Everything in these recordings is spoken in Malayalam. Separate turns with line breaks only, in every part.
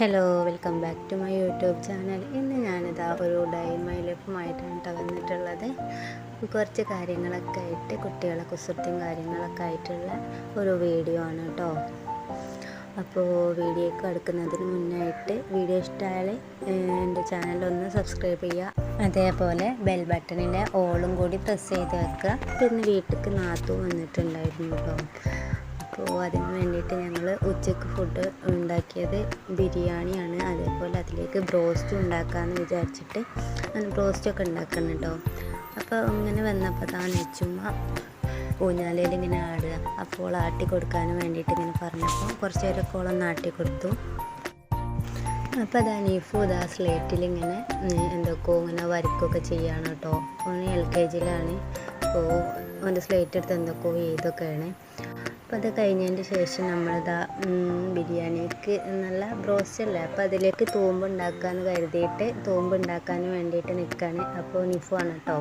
Hello welcome back to my YouTube channel ഇന്ന് ഞാനിതാ ഒരു ഡൈ മൈ ലൈഫുമായിട്ടാണ് തകർന്നിട്ടുള്ളത് കുറച്ച് കാര്യങ്ങളൊക്കെ ആയിട്ട് കുട്ടികളെ കുസൃത്തിയും കാര്യങ്ങളൊക്കെ ആയിട്ടുള്ള ഒരു വീഡിയോ ആണ് കേട്ടോ അപ്പോൾ വീഡിയോക്ക് അടുക്കുന്നതിന് മുന്നായിട്ട് വീഡിയോ ഇഷ്ടമായാൽ എന്റെ ചാനലൊന്ന് സബ്സ്ക്രൈബ് ചെയ്യുക അതേപോലെ ബെൽ ബട്ടണിന്റെ ഓളും കൂടി പ്രസ് ചെയ്ത് വെക്കുക പിന്നെ വീട്ടിലേക്ക് നാത്തു വന്നിട്ടുണ്ടായിരുന്നു കേട്ടോ അപ്പോൾ അതിന് വേണ്ടിയിട്ട് ഞങ്ങൾ ഉച്ചയ്ക്ക് ഫുഡ് ഉണ്ടാക്കിയത് ബിരിയാണിയാണ്. അതേപോലെ അതിലേക്ക് ബ്രോസ്റ്റ് ഉണ്ടാക്കാമെന്ന് വിചാരിച്ചിട്ട് അങ്ങനെ ബ്രോസ്റ്റൊക്കെ ഉണ്ടാക്കണം കേട്ടോ അപ്പോൾ ഇങ്ങനെ വന്നപ്പോൾ താൻ ചുമ്മാ ഊഞ്ഞാലയിൽ ഇങ്ങനെ ആടുക. അപ്പോൾ ആട്ടി കൊടുക്കാനും വേണ്ടിയിട്ട് ഇങ്ങനെ പറഞ്ഞപ്പോൾ കുറച്ച് പേരൊക്കെ ഓളം ആട്ടി കൊടുത്തു. അപ്പോൾ അതാ നീഫു ഇതാ സ്ലേറ്റിൽ ഇങ്ങനെ എന്തൊക്കെയോ ഇങ്ങനെ വരയ്ക്കുകയൊക്കെ ചെയ്യാണ് കേട്ടോ ഓന് എൽ കെ ജിയിലാണ്. അപ്പോൾ അവന്റെ സ്ലേറ്റ് എടുത്ത് എന്തൊക്കെയോ എഴുതൊക്കെയാണ് അപ്പോൾ അത് കഴിഞ്ഞതിന്റെ ശേഷം നമ്മളിതാ ബിരിയാണിക്ക് നല്ല ബ്രോസ്റ്റ് അല്ലേ അപ്പോൾ അതിലേക്ക് തൂമ്പ് ഉണ്ടാക്കാമെന്ന് കരുതിയിട്ട് തൂമ്പ് ഉണ്ടാക്കാൻ വേണ്ടിയിട്ട് നിൽക്കുകയാണ് അപ്പോൾ നിഫുവാണ് കേട്ടോ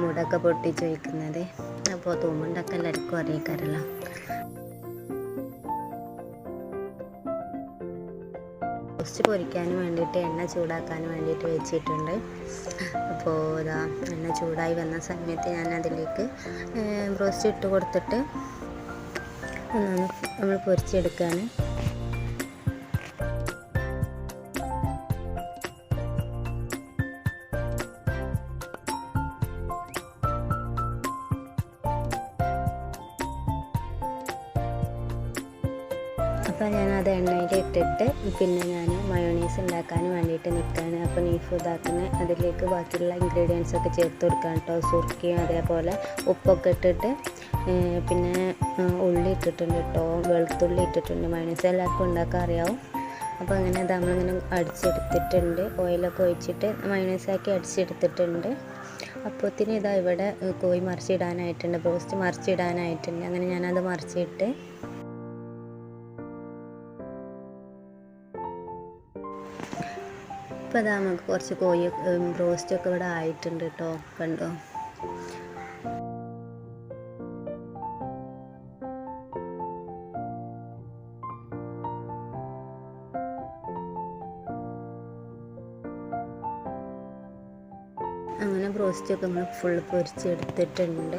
മുടൊക്കെ പൊട്ടിച്ച് വയ്ക്കുന്നത് അപ്പോൾ തൂമ്പ് ഉണ്ടാക്കാൻ എല്ലാവർക്കും അറിയിക്കാറല്ലോ റോസ്റ്റ് പൊരിക്കാൻ വേണ്ടിയിട്ട് എണ്ണ ചൂടാക്കാൻ വേണ്ടിയിട്ട് വെച്ചിട്ടുണ്ട്. അപ്പോൾ ഇതാ എണ്ണ ചൂടായി വന്ന സമയത്ത് ഞാൻ അതിലേക്ക് ബ്രോസ്റ്റ് ഇട്ട് കൊടുത്തിട്ട് നമ്മൾ പൊരിച്ചെടുക്കുകയാണ് അപ്പോൾ ഞാനത് എണ്ണയിൽ ഇട്ടിട്ട് പിന്നെ ഞാൻ മയോണീസ് ഉണ്ടാക്കാൻ വേണ്ടിയിട്ട് നിൽക്കുകയാണ് അപ്പോൾ നീഫ് ഇതാക്കുന്ന അതിലേക്ക് ബാക്കിയുള്ള ഇൻഗ്രീഡിയൻസ് ഒക്കെ ചേർത്ത് കൊടുക്കാൻ കേട്ടോ സുർക്കിയും അതേപോലെ ഉപ്പൊക്കെ ഇട്ടിട്ട് പിന്നെ ഉള്ളി ഇട്ടിട്ടുണ്ട് കേട്ടോ വെളുത്തുള്ളി ഇട്ടിട്ടുണ്ട്. മയണീസ് എല്ലാവർക്കും ഉണ്ടാക്കാൻ അറിയാവും. അപ്പോൾ അങ്ങനെ നമ്മളിങ്ങനെ അടിച്ചെടുത്തിട്ടുണ്ട്. ഓയിലൊക്കെ ഒഴിച്ചിട്ട് മയോണീസാക്കി അടിച്ചെടുത്തിട്ടുണ്ട്. അപ്പോഴത്തേന് ഇതാ ഇവിടെ കോഴി മറിച്ചിടാനായിട്ടുണ്ട്. ബ്രോസ്റ്റ് മറിച്ചിടാനായിട്ടുണ്ട്. അങ്ങനെ ഞാനത് മറിച്ചിട്ട് ഇപ്പോൾ അതാ നമുക്ക് കുറച്ച് കോഴി ബ്രോസ്റ്റൊക്കെ ഇവിടെ ആയിട്ടുണ്ട് കേട്ടോ കണ്ടോ? അങ്ങനെ ബ്രോസ്റ്റൊക്കെ നമ്മൾ ഫുൾ പൊരിച്ചെടുത്തിട്ടുണ്ട്.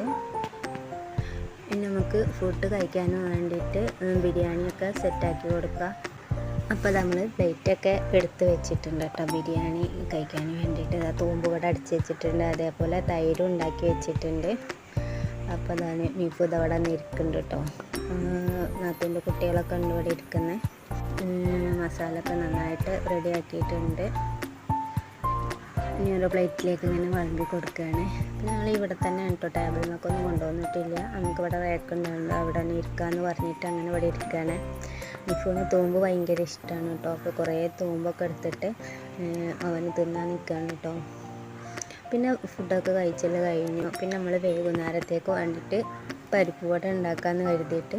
ഇനി നമുക്ക് ഫുഡ് കഴിക്കാനും വേണ്ടിയിട്ട് ബിരിയാണിയൊക്കെ സെറ്റാക്കി കൊടുക്കാം. അപ്പോൾ നമ്മൾ പ്ലേറ്റൊക്കെ എടുത്ത് വെച്ചിട്ടുണ്ട് കേട്ടോ ബിരിയാണി കഴിക്കാൻ വേണ്ടിയിട്ട്. അതാ തൂമ്പ് കൂടെ അടിച്ച് വെച്ചിട്ടുണ്ട് അതേപോലെ തൈരും ഉണ്ടാക്കി വെച്ചിട്ടുണ്ട്. അപ്പോൾ അതാണ് മീഫ് ഇതവിടെ നിൽക്കുന്നുണ്ട് കേട്ടോ. നാത്തിന്റെ കുട്ടികളൊക്കെ ഉണ്ട് ഇവിടെ ഇരിക്കുന്നത് മസാല നന്നായിട്ട് റെഡി ആക്കിയിട്ടുണ്ട്. ഇനി ഓരോ പ്ലേറ്റിലേക്ക് ഇങ്ങനെ വിളമ്പി കൊടുക്കുകയാണ്. ഞങ്ങൾ ഇവിടെ തന്നെ കേട്ടോ ടേബിൾ നിന്നൊക്കെ ഒന്നും കൊണ്ടുവന്നിട്ടില്ല. നമുക്ക് ഇവിടെ റേക്കുന്നുണ്ട് അവിടെ തന്നെ ഇരിക്കാമെന്ന് പറഞ്ഞിട്ട് അങ്ങനെ ഇവിടെ ഇരിക്കുകയാണ്. നിഫുവിന് തൂമ്പ് ഭയങ്കര ഇഷ്ടമാണ് കേട്ടോ. അപ്പോൾ കുറേ തൂമ്പൊക്കെ എടുത്തിട്ട് അവന് തിന്നാൻ നിൽക്കുകയാണ് കേട്ടോ. പിന്നെ ഫുഡൊക്കെ കഴിച്ചൽ കഴിഞ്ഞു. പിന്നെ നമ്മൾ വൈകുന്നേരത്തേക്ക് വേണ്ടിയിട്ട് പരിപ്പ് വട ഉണ്ടാക്കാമെന്ന് കരുതിയിട്ട്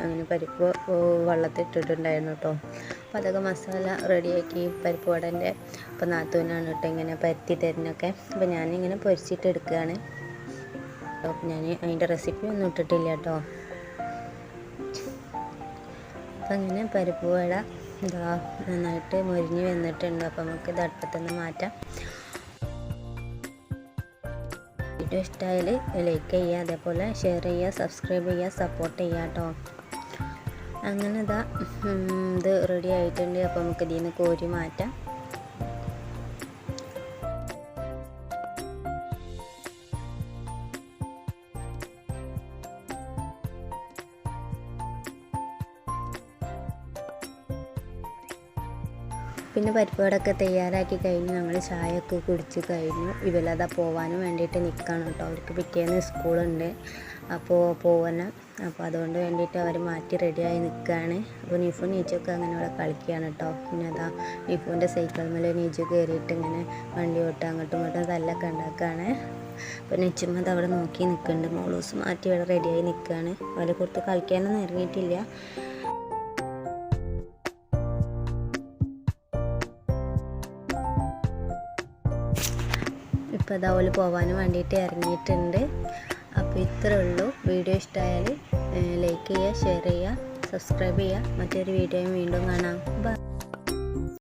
അങ്ങനെ പരിപ്പ് വെള്ളത്തിട്ടിട്ടുണ്ടായിരുന്നു കേട്ടോ അപ്പോൾ അതൊക്കെ മസാല റെഡിയാക്കി പരിപ്പ് വടന്റെ അപ്പോൾ നാത്തൂനാണ് കേട്ടോ ഇങ്ങനെ പരത്തി തരുന്നൊക്കെ അപ്പോൾ ഞാനിങ്ങനെ പൊരിച്ചിട്ട് എടുക്കുകയാണ് അപ്പോൾ ഞാൻ അതിന്റെ റെസിപ്പി ഒന്നും ഇട്ടിട്ടില്ല കേട്ടോ അപ്പം അങ്ങനെ പരിപ്പ് വട ഇതാ നന്നായിട്ട് മുരിഞ്ഞ് വന്നിട്ടുണ്ട്. അപ്പോൾ നമുക്ക് ഇത് അടുപ്പത്തുനിന്ന് മാറ്റാം. വീഡിയോ ഇഷ്ടമായാൽ ലൈക്ക് ചെയ്യുക അതേപോലെ ഷെയർ ചെയ്യുക സബ്സ്ക്രൈബ് ചെയ്യുക സപ്പോർട്ട് ചെയ്യുക കേട്ടോ അങ്ങനെ ഇതാ ഇത് റെഡി ആയിട്ടുണ്ട്. അപ്പോൾ നമുക്ക് ഇതിൽ നിന്ന് കോരി മാറ്റാം. പിന്നെ പരിപ്പുവടൊക്കെ തയ്യാറാക്കി കഴിഞ്ഞ് ഞങ്ങൾ ചായയൊക്കെ കുടിച്ച് കഴിഞ്ഞു. ഇവലതാ പോകാനും വേണ്ടിയിട്ട് നിൽക്കണം കേട്ടോ അവർക്ക് പിറ്റേന്ന് സ്കൂളുണ്ട്. അപ്പോൾ പോവണം. അപ്പോൾ അതുകൊണ്ട് വേണ്ടിയിട്ട് അവർ മാറ്റി റെഡിയായി നിൽക്കുകയാണ് അപ്പോൾ നീഫു നീച്ചൊക്കെ അങ്ങനെ ഇവിടെ കളിക്കുകയാണ് കേട്ടോ പിന്നെ അതാ നീഫുവിന്റെ സൈക്കിൾ മേലെ നീച്ചു കയറിയിട്ട് ഇങ്ങനെ വണ്ടി ഓട്ടം അങ്ങോട്ടും ഇങ്ങോട്ടും തല്ലൊക്കെ ഉണ്ടാക്കുകയാണ് അപ്പോൾ നെച്ചുമ്മത് അവിടെ നോക്കി നിൽക്കുന്നുണ്ട് മോളൂസ് മാറ്റി ഇവിടെ റെഡിയായി നിൽക്കുകയാണ് അവരെ കൊടുത്ത് കളിക്കാനൊന്നും ഇറങ്ങിയിട്ടില്ല. ഇപ്പോൾ ഇതാ പോകാനും വേണ്ടിയിട്ട് ഇറങ്ങിയിട്ടുണ്ട് അപ്പോൾ ഇത്രേ ഉള്ളൂ. വീഡിയോ ഇഷ്ടമായാൽ ലൈക്ക് ചെയ്യുക ഷെയർ ചെയ്യുക സബ്സ്ക്രൈബ് ചെയ്യുക മറ്റൊരു വീഡിയോയും വീണ്ടും കാണാം. ബൈ